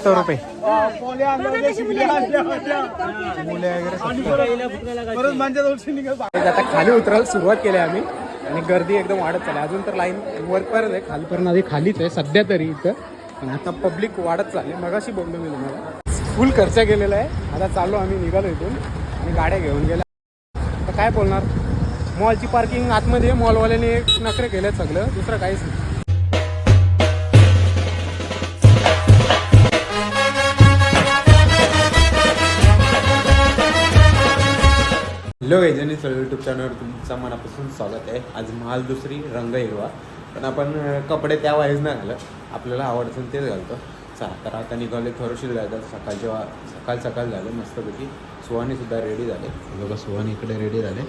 सत्तर रुपये. आता खाली उतरायला सुरुवात केली आम्ही. आणि गर्दी एकदम वाढत चालली. अजून तर लाईन वरपर्यंत आहे. खालपर्यंत आधी खालीच आहे. सध्या तरी इथं. पण आता पब्लिक वाढत चालली. मगाशी बोललो मी तुम्हाला. फुल खर्च केलेला आहे. आता चाललो आम्ही निघालो इथून. आणि गाड्या घेऊन गेल्या आता काय बोलणार? मॉलची पार्किंग आतमध्ये मॉलवाल्याने नखरे केलेत सगळं. दुसरं काहीच नाही. हॅलो एजनी सर यूट्यूब चॅनलवर तुमचं मनापासून स्वागत आहे. आज माल दुसरी रंग हिरवा पण आपण कपडे त्या वाईज नाही घालत. आपल्याला आवडतं तेच घालतो. चला तर आता निघाले थोडीशी जायचं. सकाळचे वा सकाळ सकाळ झाले मस्तपैकी सुहानी सुद्धा रेडी झाले. बघा सुहानी इकडे रेडी झाले.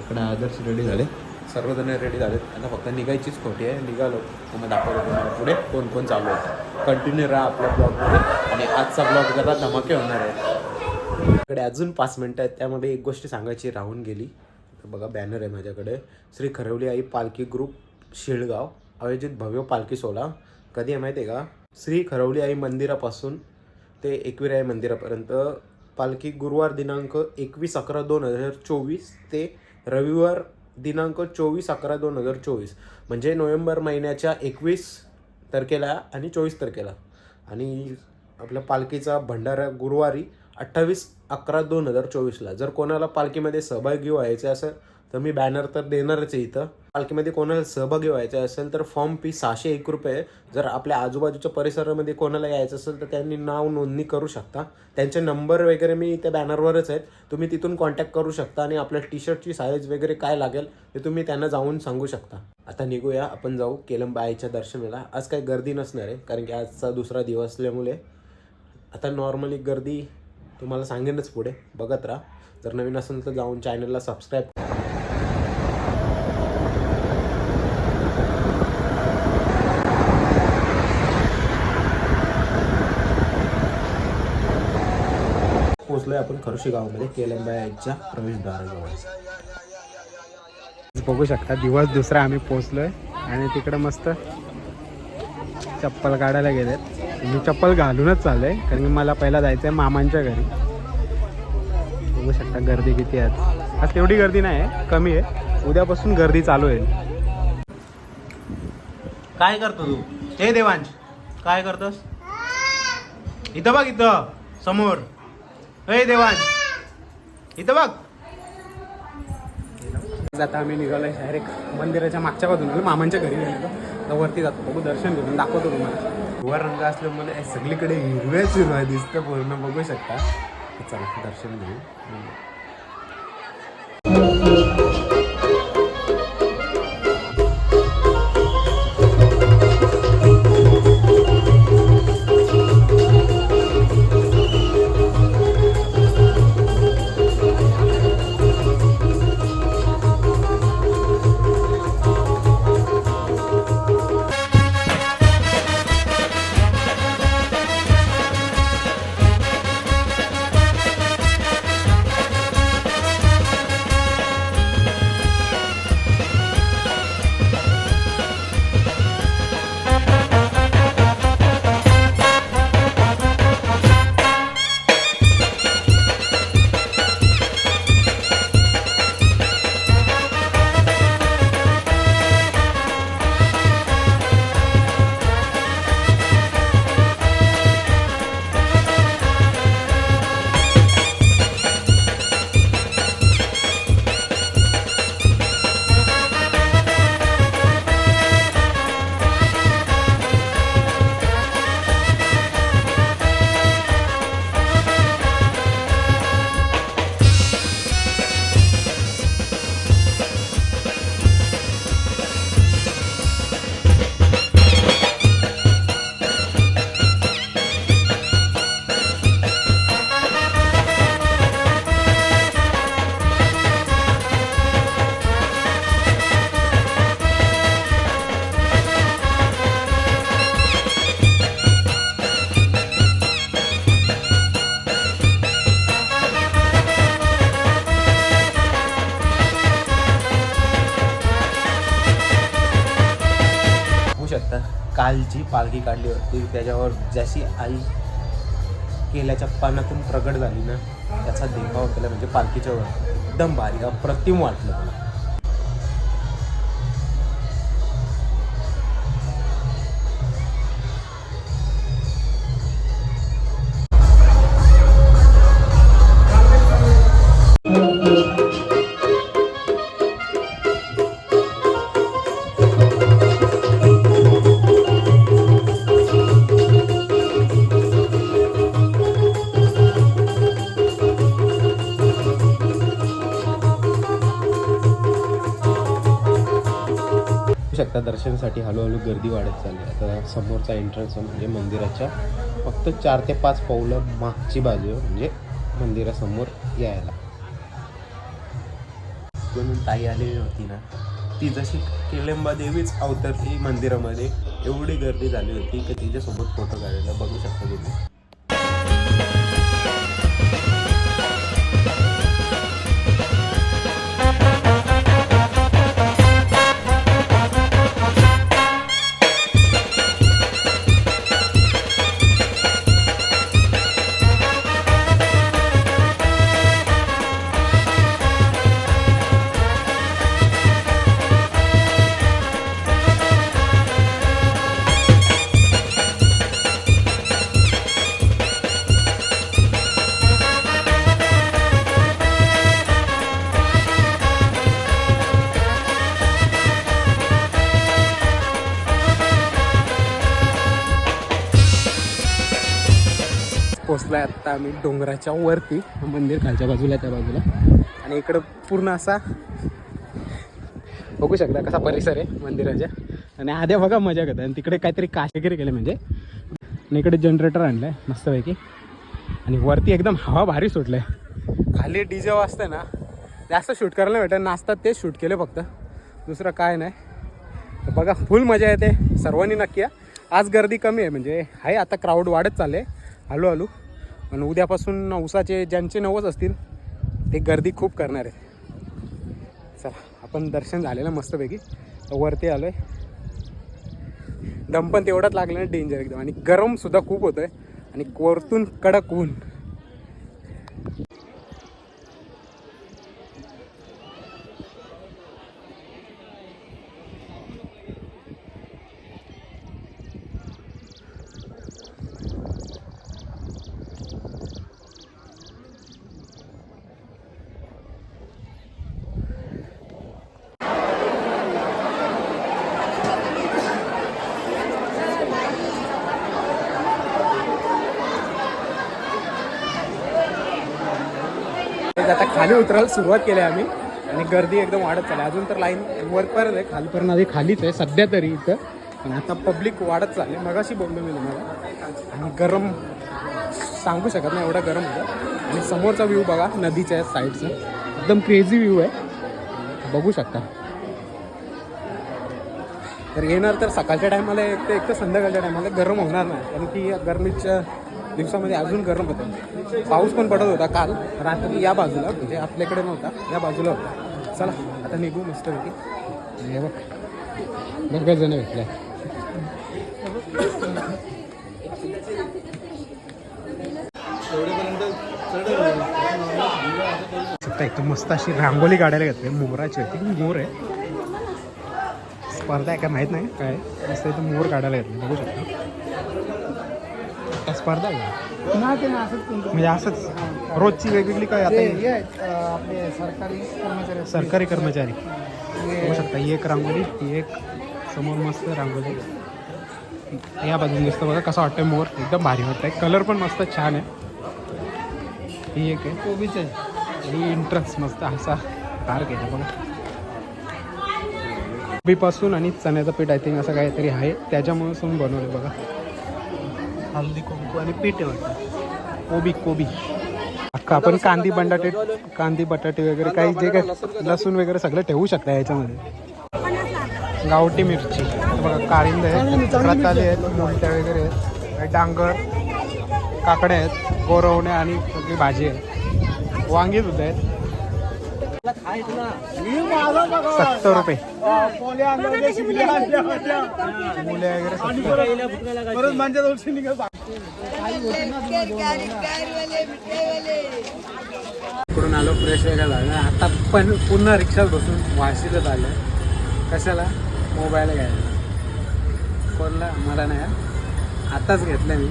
इकडे आदर्श रेडी झाले. सर्वजण रेडी झाले आता फक्त निघायचीच खोटी आहे. निघालो. मग दाखवतो तुम्हाला पुढे कोण कोण चालू आहे कंटिन्यू राहा आपल्या ब्लॉगमध्ये आणि आजचा ब्लॉग जरा धमाके होणार आहे. माझ्याकडे अजून पाच मिनटं आहेत त्यामध्ये एक गोष्ट सांगायची राहून गेली. तर बघा बॅनर आहे माझ्याकडे. श्री खरवली आई पालखी ग्रुप शिळगाव. आयोजित भव्य पालखी सोहळा. कधी आहे माहिती आहे का? श्री खरवली आई मंदिरापासून ते एकविराई मंदिरापर्यंत. पालखी गुरुवार दिनांक एकवीस अकरा दोन हजार चोवीस ते रविवार दिनांक चोवीस अकरा दोन हजार चोवीस. म्हणजे नोव्हेंबर महिन्याच्या एकवीस तारखेला आणि चोवीस तारखेला. आणि आपल्या पालखीचा भंडारा गुरुवारी अठ्ठावीस अकरा दोन हजार चोवीसला. जर कोणाला पालखीमध्ये सहभागी व्हायचे असेल तर मी बॅनर तर देणारच आहे इथं. पालखीमध्ये कोणाला सहभागी व्हायचं असेल तर फॉर्म फी सहाशे एक रुपये. जर आपल्या आजूबाजूच्या परिसरामध्ये कोणाला यायचं असेल तर त्यांनी नाव नोंदणी करू शकता. त्यांचे नंबर वगैरे मी त्या बॅनरवरच आहेत. तुम्ही तिथून कॉन्टॅक्ट करू शकता आणि आपल्या टी शर्टची साईज वगैरे काय लागेल ते तुम्ही त्यांना जाऊन सांगू शकता. आता निघूया आपण जाऊ केलंबा आईच्या दर्शनाला. आज काही गर्दी नसणार आहे कारण की आजचा दुसरा दिवस असल्यामुळे. आता नॉर्मली गर्दी तुम्हाला सांगेनच पुढे. बघत राहा. जर नवीन असेल तर जाऊन चॅनलला सबस्क्राईब पोचलोय आपण खरुशी गावामध्ये केलंबाईच्या प्रवेशद्वाराजवळ. बघू शकता दिवस दुसरा आम्ही पोचलोय आणि तिकडं मस्त चप्पल काढायला गेलेत. मी चप्पल घालूनच चाललोय कारण की मला पहिला जायचं आहे मामांच्या घरी. बघू शकता गर्दी किती आहे. आज. तेवढी गर्दी नाही आहे कमी आहे. उद्यापासून गर्दी चालू आहे. काय करतो तू? हे देवांश काय करतोस? इथं बघ इथं समोर. हे देवांश इथं बघ. आता आम्ही निघालोय डायरेक्ट मंदिराच्या मागच्या बाजून मामांच्या घरी गेलो तर वरती जातो बघू दर्शन घेऊन दाखवतो तुम्हाला. हिरवा रंग असल्यामुळे सगळीकडे हिरव्याच हिरवा दिसतं पूर्ण बघू शकता. चला दर्शन घेऊ. आईची पालखी काढली होती. त्याच्यावर जशी आई केल्याच्या पानातून प्रगट झाली ना त्याचा देखाव केला. म्हणजे पालखीच्या वर एकदम भारी अप्रतिम वाटलं मला. दर्शनासाठी हळूहळू गर्दी वाढत चालली आता समोरचा एंट्रन्स म्हणजे मंदिराच्या. फक्त चार ते पाच पावलं मागची बाजू म्हणजे मंदिरासमोर यायला. म्हणून ताई आलेली होती ना ती जशी केलेंबा देवीच अवतरली मंदिरामध्ये एवढी गर्दी झाली होती की तिच्यासोबत फोटो काढायला बघू शकता तुम्ही. पोचलाय आता आम्ही डोंगराच्या वरती. मंदिर खालच्या बाजूला त्या बाजूला. आणि इकडं पूर्ण असा बघू शकता कसा परिसर आहे मंदिराच्या. आणि आद्या बघा मजा करतात. आणि तिकडे काहीतरी काशगिरी केले म्हणजे. आणि इकडे जनरेटर आणलं आहे मस्तपैकी. आणि वरती एकदम हवा भारी सुटलं आहे खाली डी जे वाजतं ना जास्त शूट करायला भेटत नाचतात तेच शूट केले फक्त. दुसरं काय नाही. तर बघा फुल मजा येते. सर्वांनी नक्की आज गर्दी कमी आहे म्हणजे आहे आता क्राऊड वाढत चालले हळूहळू आणि उद्यापासून उसाचे ज्यांचे नवस असतील ते गर्दी खूप करणार आहे चला आपण दर्शन झालेलं मस्तपैकी. वरती आलो आहे दम पण तेवढाच लागला ना डेंजर एकदम. आणि गरमसुद्धा खूप होतं आहे आणि वरतून कडक ऊन आता खाली उतरायला सुरुवात केली आम्ही. आणि गर्दी एकदम वाढत चालली. अजून तर लाईन वरपर्यंत आहे. खालीपर्यंत आधी खालीच आहे. सध्या तरी इथं. पण आता पब्लिक वाढत चालली. मगाशी बोललो मी तुम्हाला. आणि गरम सांगू शकत नाही एवढा गरम होतं. आणि समोरचा व्ह्यू बघा नदीच्या साईडचा एकदम क्रेझी व्ह्यू आहे. बघू शकता. तर येणार तर सकाळच्या टायमाला एक तर एक तर संध्याकाळच्या टायमाला गरम होणार नाही. कारण की गरमीच्या दिवसामध्ये अजून गरम होतं. पाऊस पण पडत होता काल. रात्री या बाजूला म्हणजे आपल्याकडे नव्हता या बाजूला होता. चला आता निघू मस्तपैकी. हे बघ. बघा जण भेटल्या एकदम मस्त अशी रांगोली काढायला घेतली. मोराची होती. ती मोर आहे. स्पर्धा आहे काय माहीत नाही. काय? मस्त इथं मोर काढायला घेतली. बघू शकता. काय स्पर्धा आहे? का? ना ते ना असंच कोणतं- म्हणजे असंच. रोजची वेगवेगळी काय आता ते हे? आहेत, अं, आपले सरकारी कर्मचारी. सरकारी कर्मचारी. बघू शकता ही एक रांगोली ही एक समोर मस्त रांगोली या बाजूने दिसतं बघा कसं वाटतंय मोर. एकदम भारी वाटतंय. कलर पण मस्त छान आहे. ही एक आहे. कोबीच आहे. ही इंटरेस्ट मस्त असा कार केला बघा. कोबीपासून आणि चण्याचं पीठ आय थिंक असं काहीतरी आहे. त्याच्यापासून बनवलं बघा. हल्दी कुंकू आणि पीठ वाटतं. कोबी कोबी. अख्खा आपण कांदी बटाटे कांदी बटाटे वगैरे काही जे काही लसूण वगैरे सगळं ठेवू शकता याच्यामध्ये. गावठी मिरची. बघा काळिंद आहेत रताले आहेत मोठ्या वगैरे आहेत डांगर काकडे आहेत गोरवणे आणि सगळी भाजी आहे वांगी सुद्धा आहेत. सत्तर रुपये. मुले वगैरे इकडून आलो फ्रेश वगैरे झालं आता पण पुन्हा रिक्षात बसून वाशीला आलं. कशाला? मोबाईल घ्यायला. कोणला? मला नाही. आताच घेतलं मी.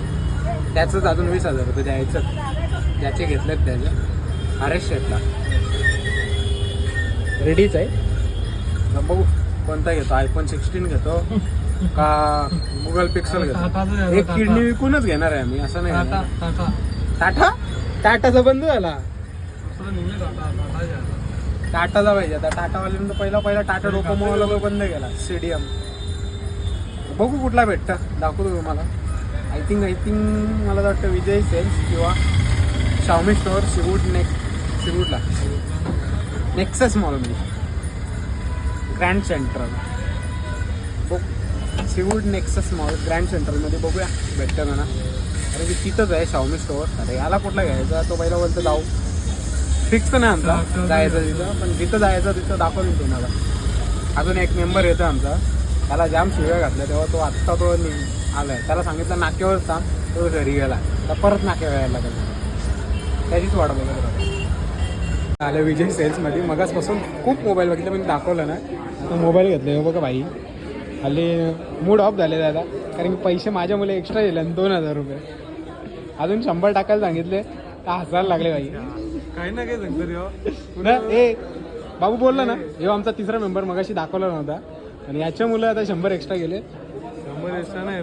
त्याचंच अजून वीस हजार रुपये द्यायचं. ज्याचे घेतलेत त्याचे. हरेश शेटला रेडीच आहे. मग बघू. कोणता घेतो? आयफोन सिक्स्टीन घेतो. का गुगल पिक्सल घेतो? एक किडनी विकूनच घेणार आहे मी असं नाही टाटा टाटाचा बंद झाला. टाटाचा पाहिजे. आता टाटावाल्यांना पहिला पहिला टाटा डोकोमोवाला तो बंद केला. स्टेडियम बघू कुठला भेटतं. दाखवतो तुम्हाला. आय थिंक आय थिंक मला वाटतं विजय सेल्स किंवा शावमी स्टोअर शिवूड नेक शिवूडला नेक्सस मॉल ग्रँड सेंट्रल बघ शिवूड नेक्सस मॉल ग्रँड सेंट्रलमध्ये बघूया. भेटतं ना? अरे मी तिथंच आहे शावमी स्टोअर अरे याला कुठला घ्यायचा? तो पहिला बोलतो जाऊ. फिक्स नाही आमचा. जायचं तिथं पण जिथं जायचं तिथं दाखवून तुम्हाला. अजून एक मेंबर येतो आमचा. त्याला जाम शिव्या घातल्या तेव्हा तो आत्ता तो आलाय. त्याला सांगितलं नाक्यावर थांब. तो घरी गेला. तर परत नाक्यावर यायला लागेल. त्याचीच वाट बघत राहतो. आलं विजय सेल्समध्ये. मगासपासून खूप मोबाईल बघितले पण दाखवलं ना. तो मोबाईल घेतले बघा भाई हल्ली मूड ऑफ झाले दादा कारण की पैसे माझ्या मुले एक्स्ट्रा दिले आणि दोन हजार रुपये. अजून शंभर टाकायला सांगितले तर हसायला लागले भाई काही ना काही सांगतो ना ए बाबू बोलला ना. हे आमचा तिसरा मेंबर मगाशी दाखवला नव्हता. आणि याच्या मुलं आता शंभर एक्स्ट्रा गेले. शंभर एक्स्ट्रा नाही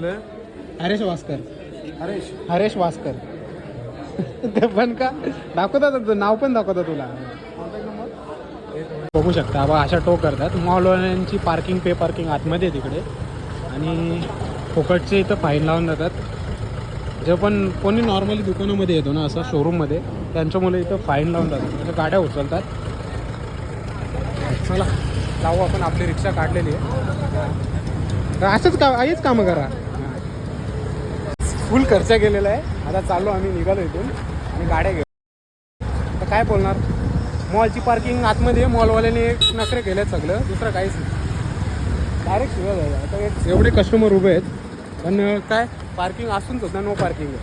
हरेश वास्कर. हरेश. हरेश वास्कर. ते पण का? दाखवतात नाव पण दाखवतात तुला. बघू शकता बघा अशा टो करतात. मॉलवाल्यांची पार्किंग पे पार्किंग आतमध्ये आहे तिकडे. आणि फुकटचे इथं फाईन लावून जातात जे पण कोणी नॉर्मली दुकानामध्ये येतो ना असं शोरूममध्ये त्यांच्यामुळे इथं फाईन लावून जातात म्हणजे गाड्या उचलतात. चला जाऊ आपण आपली रिक्षा काढलेली आहे. तर असंच का हेच कामं करा. फुल खर्च केलेला आहे. आता चाललो आम्ही निघालो इथून आणि गाड्या घेऊ तर काय बोलणार? मॉलची पार्किंग आतमध्ये मॉलवाल्याने एक नखरे केले सगळं दुसरं काहीच नाही. डायरेक्ट शिवाय झालं आता एक एवढे कस्टमर उभे आहेत. पण काय? पार्किंग असून होतं नो पार्किंग आहे.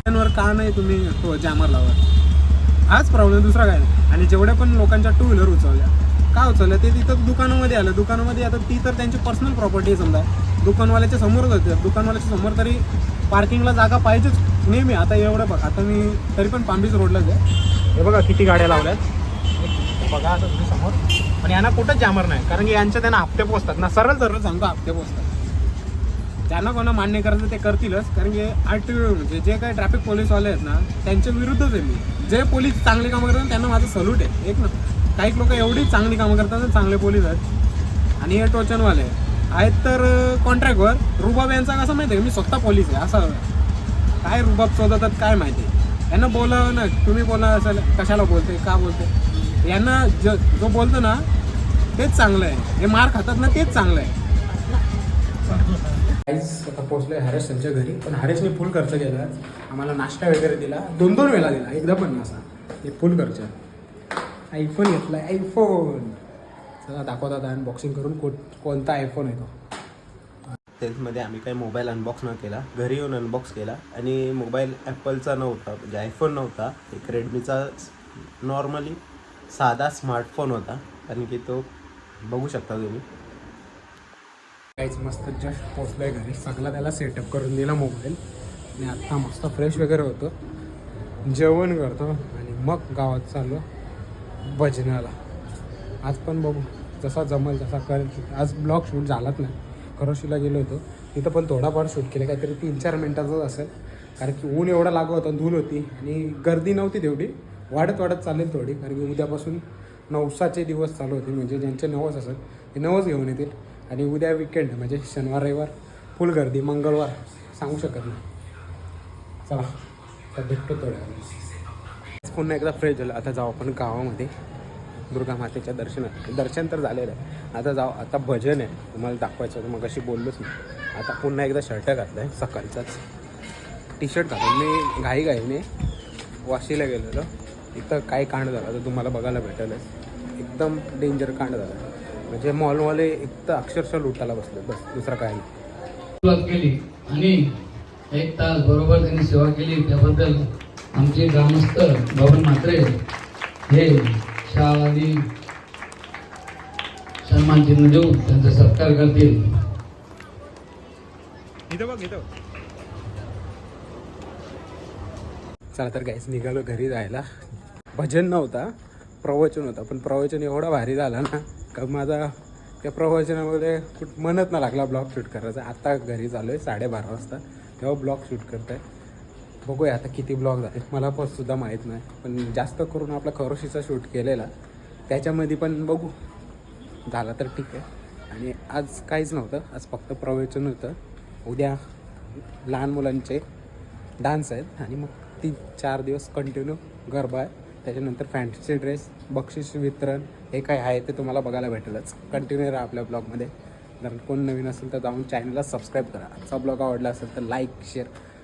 त्यांवर का नाही तुम्ही तो जॅमर लावा हाच प्रॉब्लेम दुसरा काय नाही. आणि जेवढ्या पण लोकांच्या टू व्हीलर उचलल्या का उचलल्या? ते तिथं दुकानामध्ये आलं. दुकानामध्ये आता ती तर त्यांची पर्सनल प्रॉपर्टी आहे समजा. दुकानवाल्याच्या समोरच होते. दुकानवाल्याच्या समोर तरी पार्किंगला जागा पाहिजेच. नेहमी आता एवढं बघ आता मी तरी पण पांबीच रोडलाच आहे. हे बघा किती गाड्या लावल्यात. बघा आता तुम्ही समोर. पण यांना कुठंच जॅमर नाही कारण की यांच्या त्यांना हप्ते पोचतात. ना सरळ सरळ सांगतो हप्ते पोचतात. त्यांना कोणा मान्य करायचं ते करतीलच कारण की आठ म्हणजे जे काही ट्रॅफिक पोलीसवाले आहेत ना त्यांच्या विरुद्धच आहे मी. जे पोलीस चांगली कामं करतात त्यांना माझं सल्यूट आहे. एक ना काही लोक एवढी चांगली कामं करतात ना चांगले पोलीस आहेत. आणि हे टोचनवाले आहेत. तर कॉन्ट्रॅक्टवर रुबाब यांचा कसं माहिती आहे मी स्वतः पोलीस आहे असं काय रुबाब शोधतात काय माहिती? यांना बोलावं ना तुम्ही बोला असाल कशाला बोलते का बोलते? यांना ज जो बोलतो ना तेच चांगलं आहे. हे मार खातात ना तेच चांगलं आहे. काहीच आता आहे हरेश त्यांच्या घरी पण हरेशने फुल खर्च केला. आम्हाला नाश्ता वगैरे दिला. दोन दोन वेळा दिला एकदा पण नसा असा. हे फुल खर्च. आयफोन घेतला आयफोन चला दाखवतात अनबॉक्सिंग करून को कोणता आयफोन आहे तो. सेल्समध्ये आम्ही काही मोबाईल अनबॉक्स न केला. घरी येऊन अनबॉक्स केला. आणि मोबाईल ॲपलचा नव्हता म्हणजे आयफोन नव्हता. एक रेडमीचा नॉर्मली साधा स्मार्टफोन होता. कारण की तो बघू शकता तुम्ही. काहीच मस्त जस्ट पोचलोय घरी. सगळा त्याला सेटअप करून दिला मोबाईल. आणि आत्ता मस्त फ्रेश वगैरे होतो. जेवण करतो. आणि मग गावात चाललो भजनाला. आज पण बघू. जसा जमल तसा करेल. आज ब्लॉग शूट झालाच नाही. खरोशीला गेलो होतो. तिथं पण थोडाफार शूट केलं. काहीतरी तीन चार मिनटाचंच असेल. कारण की ऊन एवढा लागू होता धूल होती. आणि गर्दी नव्हती तेवढी. वाढत वाढत चालेल थोडी. कारण की उद्यापासून नवसाचे दिवस चालू होते म्हणजे ज्यांचे नवस असेल ते नवस घेऊन येतील. आणि उद्या विकेंड म्हणजे शनिवार रविवार फुल गर्दी. मंगळवार. सांगू शकत नाही. चला तर भेटतो थोड्या पुन्हा एकदा फ्रेश झालं. आता जाऊ आपण गावामध्ये. दुर्गा मातेच्या दर्शनात दर्शन तर झालेलं आहे. आता जाऊ आता भजन आहे. तुम्हाला दाखवायचं होतं मग अशी बोललोच नाही. आता पुन्हा एकदा शर्ट घातलं आहे सकाळचाच. टी शर्ट घालून मी घाई घाईने वाशीला गेलेलो. इथं काय कांड झालं तर तुम्हाला बघायला भेटेलच एकदम डेंजर कांड झाला. म्हणजे मॉलवाले एक तर अक्षरशः लुटायला बसले बस दुसरं काही नाही. केली. आणि एक तास बरोबर त्यांनी सेवा केली. त्याबद्दल आमचे ग्रामस्थ बाबन म्हात्रे हे शाळांनी सन्मान चिन्ह देऊन त्यांचा सत्कार करतील. इथं बघ इथं चला तर काहीच निघालो घरी जायला. भजन नव्हता प्रवचन होता पण प्रवचन एवढा भारी झाला ना का माझा त्या प्रवचनामध्ये कुठ मनच ना लागला ब्लॉग शूट करायचा. आता घरी चालू आहे साडेबारा वाजता. तेव्हा ब्लॉग शूट करत आहे बघूया आता किती ब्लॉग झाले मला पण सुद्धा माहीत नाही. पण जास्त करून आपला खरोशीचा शूट केलेला त्याच्यामध्ये पण बघू. झाला तर ठीक आहे. आणि आज काहीच नव्हतं. आज फक्त प्रवचन होतं. उद्या लहान मुलांचे डान्स आहेत. आणि मग ती चार दिवस कंटिन्यू गरबा आहे. त्याच्यानंतर फॅन्टीचे ड्रेस बक्षीस वितरण हे काय आहे ते तुम्हाला बघायला भेटेलच. कंटिन्यू राहा आपल्या ब्लॉगमध्ये जर कोण नवीन असेल तर जाऊन चॅनलला सबस्क्राईब करा. आजचा ब्लॉग आवडला असेल तर लाईक शेअर